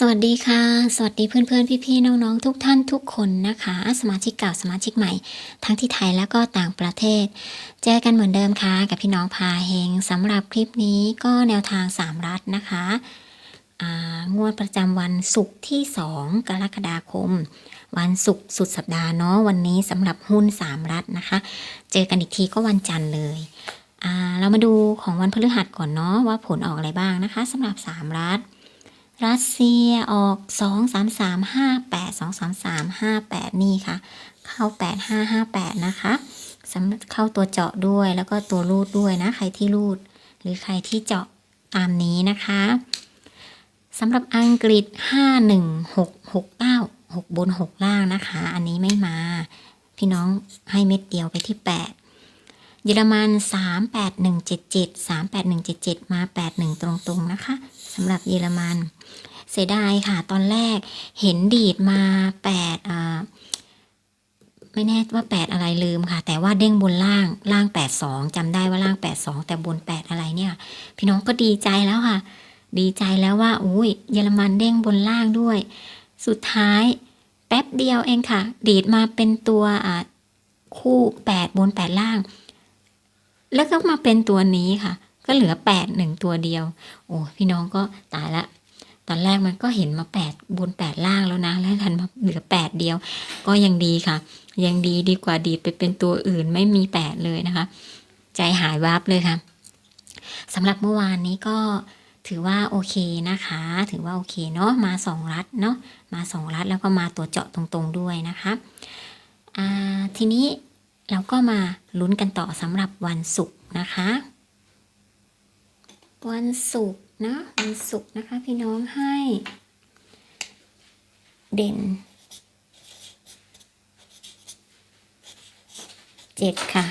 สวัสดีค่ะ สวัสดีเพื่อนๆพี่ๆน้องๆ ทุกท่านทุกคนนะคะ สมาชิกเก่าสมาชิกใหม่ ทั้งที่ไทยแล้วก็ต่างประเทศ เจอกันเหมือนเดิมค่ะ กับพี่น้องพาเฮงสำหรับคลิปนี้ก็แนวทาง3รัฐนะคะงวดประจำวันศุกร์ที่ 2 กรกฎาคม วันศุกร์สุดสัปดาห์เนาะวันนี้สำหรับหุ้น3รัฐนะคะ เจอกันอีกทีก็วันจันทร์เลยอ่าเรามาดูของวันพฤหัสก่อนเนาะว่าผลออกอะไรบ้างนะคะสำหรับ3รัฐ รัสเซียออก 2 3 3 5 8 2 3 3 5 8 นี่ค่ะ เข้า 8 5 5 8 นะคะสำหรับเข้าตัวเจาะด้วยแล้วก็ตัวรูดด้วยนะ ใครที่รูด หรือใครที่เจาะตามนี้นะคะสำหรับอังกฤษ 5 1 6 6 9 6 บน 6 ล่างนะคะ อันนี้ไม่มา พี่น้องให้เม็ดเดียวไปที่ 8 เยอรมัน 3 8 1 7 7 3 8 1 7 7 มา 8 1 ตรงๆ นะคะสำหรับเยอรมัน เสียดายค่ะ ตอนแรกเห็นดีดมาแปดอ่า ไม่แน่ว่าแปดอะไรลืมค่ะ แต่ว่าเด้งบนล่าง ล่างแปดสองจำได้ว่าล่างแปดสองแต่บนแปดอะไรเนี่ย พี่น้องก็ดีใจแล้วค่ะ ดีใจแล้วว่า อุ้ยเยอรมันเด้งบนล่างด้วย สุดท้ายแป๊บเดียวเองค่ะ ดีดมาเป็นตัวคู่แปดบนแปดล่าง แล้วก็มาเป็นตัวนี้ค่ะ ก็เหลือแปดหนึ่งตัวเดียว โอ้พี่น้องก็ตายละ ตอนแรกมันก็เห็นมาแปดบนแปดล่างแล้วนะ แล้วทันมาเหลือแปดเดียว ก็ยังดีค่ะ ยังดีดีกว่าดีไปเป็นตัวอื่นไม่มีแปดเลยนะคะ ใจหายวับเลยค่ะสำหรับเมื่อวานนี้ก็ถือว่าโอเคนะคะ ถือว่าโอเคเนาะมาสองรัดเนาะมาสองรัดแล้วก็มาตัวเจาะตรงๆด้วยนะคะทีนี้ เราก็มาลุ้นกันต่อสำหรับวันศุกร์นะคะ วันศุกร์นะวันศุกร์นะคะ พี่น้องให้ เด่นเจ็ดค่ะ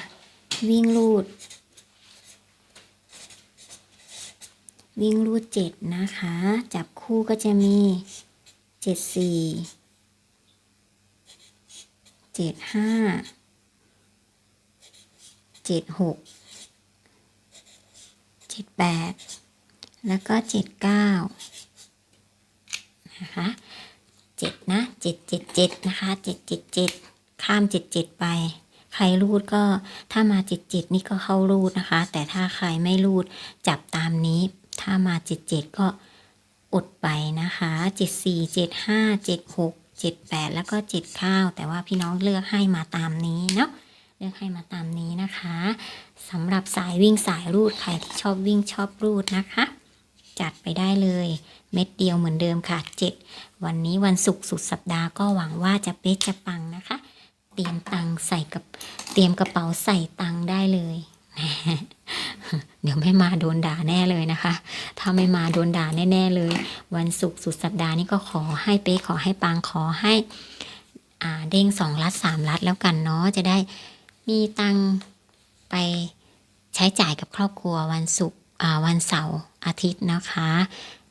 วิ่งลูด วิ่งลูดเจ็ดนะคะ จับคู่ก็จะมีเจ็ดสี่เจ็ดห้า เจ็ดหกเจ็ดแปดแล้วก็เจ็ดเก้านะคะเจ็ดนะเจ็ดเจ็ดเจ็ดนะคะเจ็ดเจ็ดเจ็ดข้ามเจ็ดเจ็ดไป ใครรูดก็ถ้ามาเจ็ดเจ็ดนี่ก็เข้ารูดนะคะ แต่ถ้าใครไม่รูดจับตามนี้ ถ้ามาเจ็ดเจ็ดก็อดไปนะคะเจ็ดสี่เจ็ดห้าเจ็ดหกเจ็ดแปดแล้วก็เจ็ดเก้าแต่ว่าพี่น้องเลือกให้มาตามนี้เนาะ เลือกให้มาตามนี้นะคะสำหรับสายวิ่งสายรูดใครที่ชอบวิ่งชอบรูดนะคะ จัดไปได้เลย เม็ดเดียวเหมือนเดิมค่ะเจ็ดวันนี้วันศุกร์สุดสัปดาห์ก็หวังว่าจะเป๊ะจะปังนะคะ เตรียมตังค์ใส่กับเตรียมกระเป๋าใส่ตังค์ได้เลย เดี๋ยวไม่มาโดนด่าแน่เลยนะคะ ถ้าไม่มาโดนด่าแน่ ๆเลย วันศุกร์สุดสัปดาห์นี้ก็ขอให้เป๊ะขอให้ปังขอให้อ่าเด้งสองลัดสามลัดแล้วกันเนาะจะได้ มีตังไปใช้จ่ายกับครอบครัววันศุกร์อ่าวันเสาร์อาทิตย์นะคะ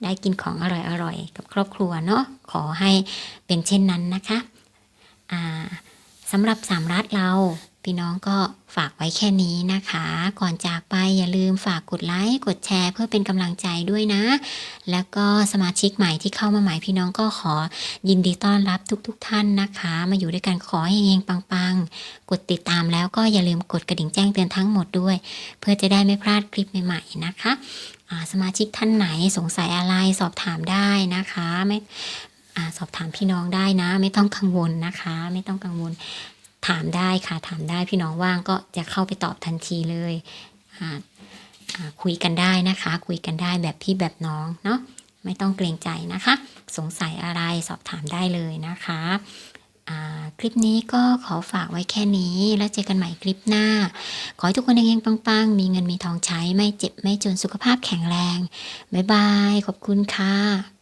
ได้กินของอร่อยๆ กับครอบครัวเนาะขอให้เป็นเช่นนั้นนะคะอ่าสำหรับสามรัฐเรา พี่น้องก็ฝากไว้แค่นี้นะคะ ก่อนจากไปอย่าลืมฝากกดไลค์กดแชร์เพื่อเป็นกำลังใจด้วยนะ แล้วก็สมาชิกใหม่ที่เข้ามาใหม่พี่น้องก็ขอยินดีต้อนรับทุกๆทท่านนะคะ มาอยู่ด้วยกันขอให้เฮงปังๆ กดติดตามแล้วก็อย่าลืมกดกระดิ่งแจ้งเตือนทั้งหมดด้วย เพื่อจะได้ไม่พลาดคลิปใหม่ๆนะคะสมาชิกท่านไหนสงสัยอะไรสอบถามได้นะคะไม่สอบถามพี่น้องได้นะ ไม่ต้องกังวลนะคะ ไม่ต้องกังวล ถามได้ค่ะ ถามได้พี่น้องว่างก็จะเข้าไปตอบทันทีเลยคุยกันได้นะคะ คุยกันได้แบบพี่แบบน้องเนาะไม่ต้องเกรงใจนะคะ สงสัยอะไรสอบถามได้เลยนะคะคลิปนี้ก็ขอฝากไว้แค่นี้ แล้วเจอกันใหม่คลิปหน้า ขอให้ทุกคนเฮงๆปังๆ มีเงินมีทองใช้ไม่เจ็บไม่จนสุขภาพแข็งแรง บ๊ายบาย ขอบคุณค่ะ